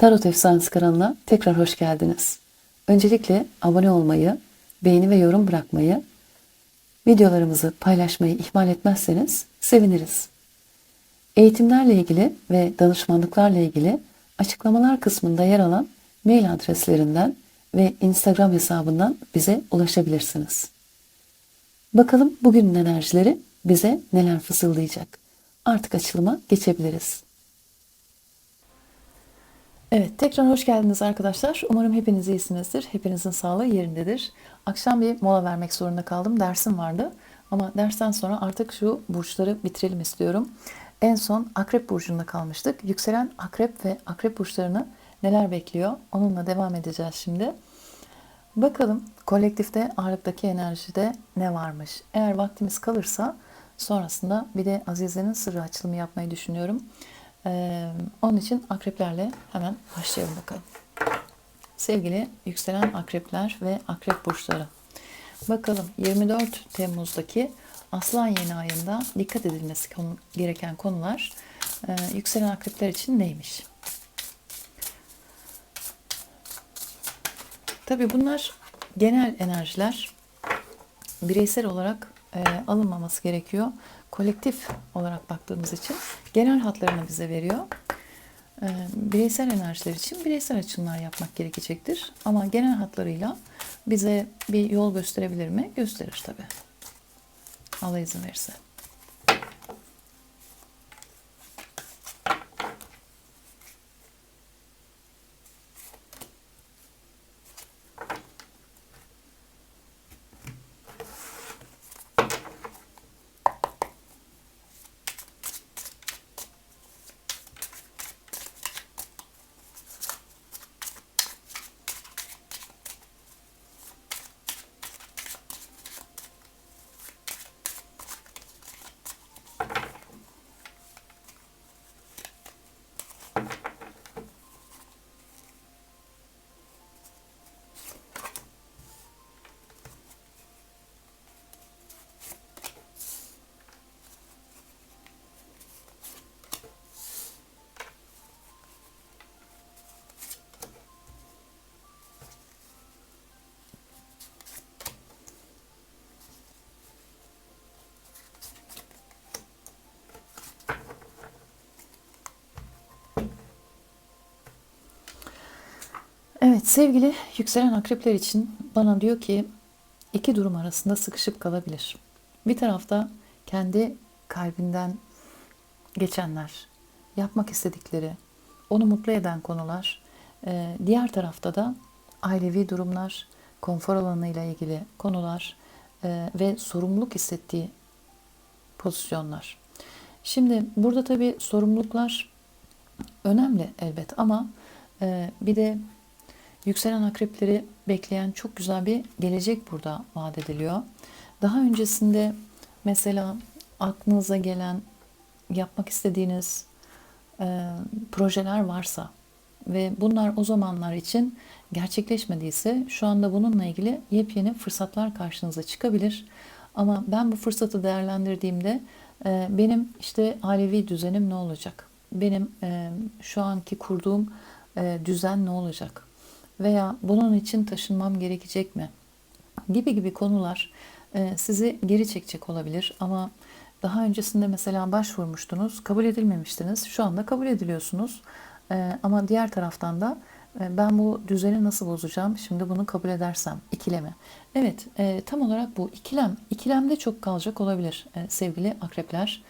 Tarot Efsanesi kanalına tekrar hoş geldiniz. Öncelikle abone olmayı, beğeni ve yorum bırakmayı, videolarımızı paylaşmayı ihmal etmezseniz seviniriz. Eğitimlerle ilgili ve danışmanlıklarla ilgili açıklamalar kısmında yer alan mail adreslerinden ve Instagram hesabından bize ulaşabilirsiniz. Bakalım bugünün enerjileri bize neler fısıldayacak. Artık açılıma geçebiliriz. Evet, tekrar hoş geldiniz arkadaşlar. Umarım hepiniz iyisinizdir. Hepinizin sağlığı yerindedir. Akşam bir mola vermek zorunda kaldım. Dersim vardı. Ama dersten sonra artık şu burçları bitirelim istiyorum. En son Akrep Burcu'nda kalmıştık. Yükselen Akrep ve Akrep Burçlarını neler bekliyor? Onunla devam edeceğiz şimdi. Bakalım kolektifte ağırlıktaki enerjide ne varmış? Eğer vaktimiz kalırsa sonrasında bir de Azize'nin sırrı açılımı yapmayı düşünüyorum. Ee, onun için akreplerle hemen başlayalım bakalım. Sevgili yükselen akrepler ve akrep burçları. Bakalım 24 Temmuz'daki Aslan yeni ayında dikkat edilmesi konu, gereken konular e, yükselen akrepler için neymiş? Tabi bunlar genel enerjiler bireysel olarak e, alınmaması gerekiyor. Kolektif olarak baktığımız için genel hatlarını bize veriyor. E, bireysel enerjiler için bireysel açımlar yapmak gerekecektir. Ama genel hatlarıyla bize bir yol gösterebilir mi? Gösterir tabi. Allah izin verirse. Evet sevgili yükselen akrepler için bana diyor ki iki durum arasında sıkışıp kalabilir. Bir tarafta kendi kalbinden geçenler, yapmak istedikleri, onu mutlu eden konular. Ee, diğer tarafta da ailevi durumlar, konfor alanıyla ilgili konular e, ve sorumluluk hissettiği pozisyonlar. Şimdi burada tabii sorumluluklar önemli elbet ama e, bir de Yükselen akrepleri bekleyen çok güzel bir gelecek burada vaat ediliyor. Daha öncesinde mesela aklınıza gelen yapmak istediğiniz e, projeler varsa ve bunlar o zamanlar için gerçekleşmediyse şu anda bununla ilgili yepyeni fırsatlar karşınıza çıkabilir. Ama ben bu fırsatı değerlendirdiğimde e, benim işte ailevi düzenim ne olacak? Benim e, şu anki kurduğum e, düzen ne olacak? Veya bunun için taşınmam gerekecek mi? Gibi gibi konular e, sizi geri çekecek olabilir ama daha öncesinde mesela başvurmuştunuz, kabul edilmemiştiniz. Şu anda kabul ediliyorsunuz. E, ama diğer taraftan da e, ben bu düzeni nasıl bozacağım? Şimdi bunu kabul edersem ikileme. Evet, tam olarak bu ikilem. İkilemde çok kalacak olabilir sevgili akrepler.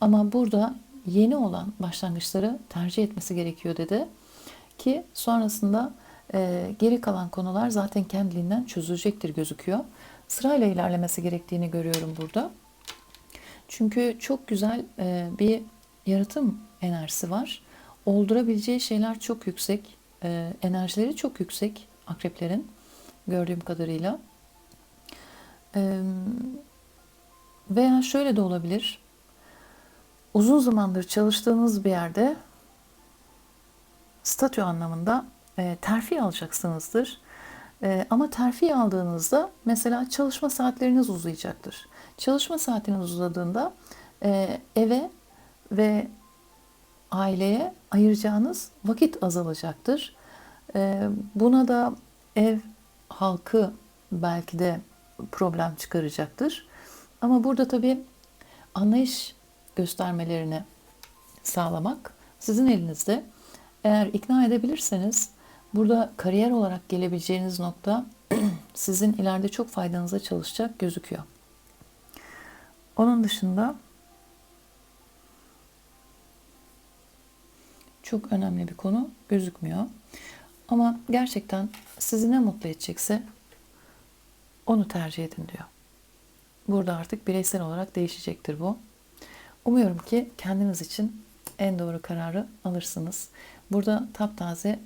Ama burada yeni olan başlangıçları tercih etmesi gerekiyor dedi. Ki sonrasında ee, geri kalan konular zaten kendiliğinden çözülecektir gözüküyor. Sırayla ilerlemesi gerektiğini görüyorum burada. Çünkü çok güzel e, bir yaratım enerjisi var. Oldurabileceği şeyler çok yüksek. E, enerjileri çok yüksek akreplerin gördüğüm kadarıyla. E, veya şöyle de olabilir. Uzun zamandır çalıştığınız bir yerde statü anlamında e, terfi alacaksınızdır. E, ama terfi aldığınızda mesela çalışma saatleriniz uzayacaktır. Çalışma saatiniz uzadığında e, eve ve aileye ayıracağınız vakit azalacaktır. Buna da ev halkı belki de problem çıkaracaktır. Ama burada tabii anlayış göstermelerini sağlamak sizin elinizde. Eğer ikna edebilirseniz burada kariyer olarak gelebileceğiniz nokta sizin ileride çok faydanıza çalışacak gözüküyor. Onun dışında çok önemli bir konu gözükmüyor. Ama gerçekten sizi ne mutlu edecekse onu tercih edin diyor. Burada artık bireysel olarak değişecektir bu. Umuyorum ki kendiniz için en doğru kararı alırsınız. Burada taptaze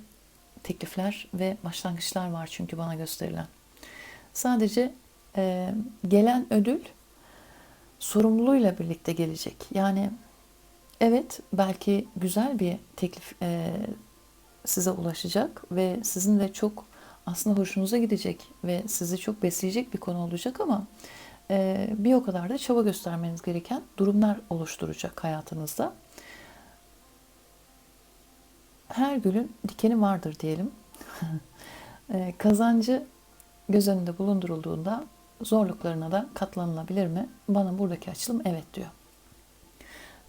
teklifler ve başlangıçlar var çünkü bana gösterilen. Sadece e, gelen ödül sorumluluğuyla birlikte gelecek. Yani evet belki güzel bir teklif e, size ulaşacak ve sizin de çok aslında hoşunuza gidecek ve sizi çok besleyecek bir konu olacak ama e, bir o kadar da çaba göstermeniz gereken durumlar oluşturacak hayatınızda. Her gülün dikeni vardır diyelim. e, kazancı göz önünde bulundurulduğunda zorluklarına da katlanılabilir mi? Bana buradaki açılım evet diyor.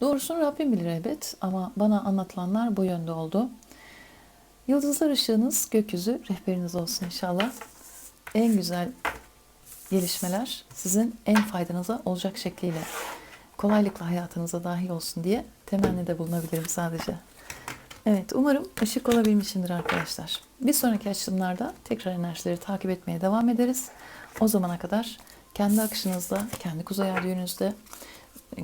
Doğrusunu Rabbim bilir elbet ama bana anlatılanlar bu yönde oldu. Yıldızlar ışığınız gökyüzü rehberiniz olsun inşallah. En güzel gelişmeler sizin en faydanıza olacak şekliyle kolaylıkla hayatınıza dahil olsun diye temennide bulunabilirim sadece. Evet umarım ışık olabilmişimdir arkadaşlar. Bir sonraki açılımlarda tekrar enerjileri takip etmeye devam ederiz. O zamana kadar kendi akışınızda, kendi kuzey ay düğünüzde,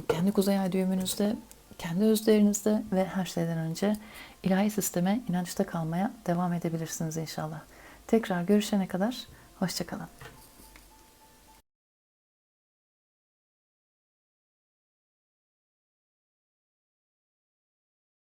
kendi kuzey ay düğümünüzde, kendi özlerinizde ve her şeyden önce ilahi sisteme inançta kalmaya devam edebilirsiniz inşallah. Tekrar görüşene kadar hoşçakalın.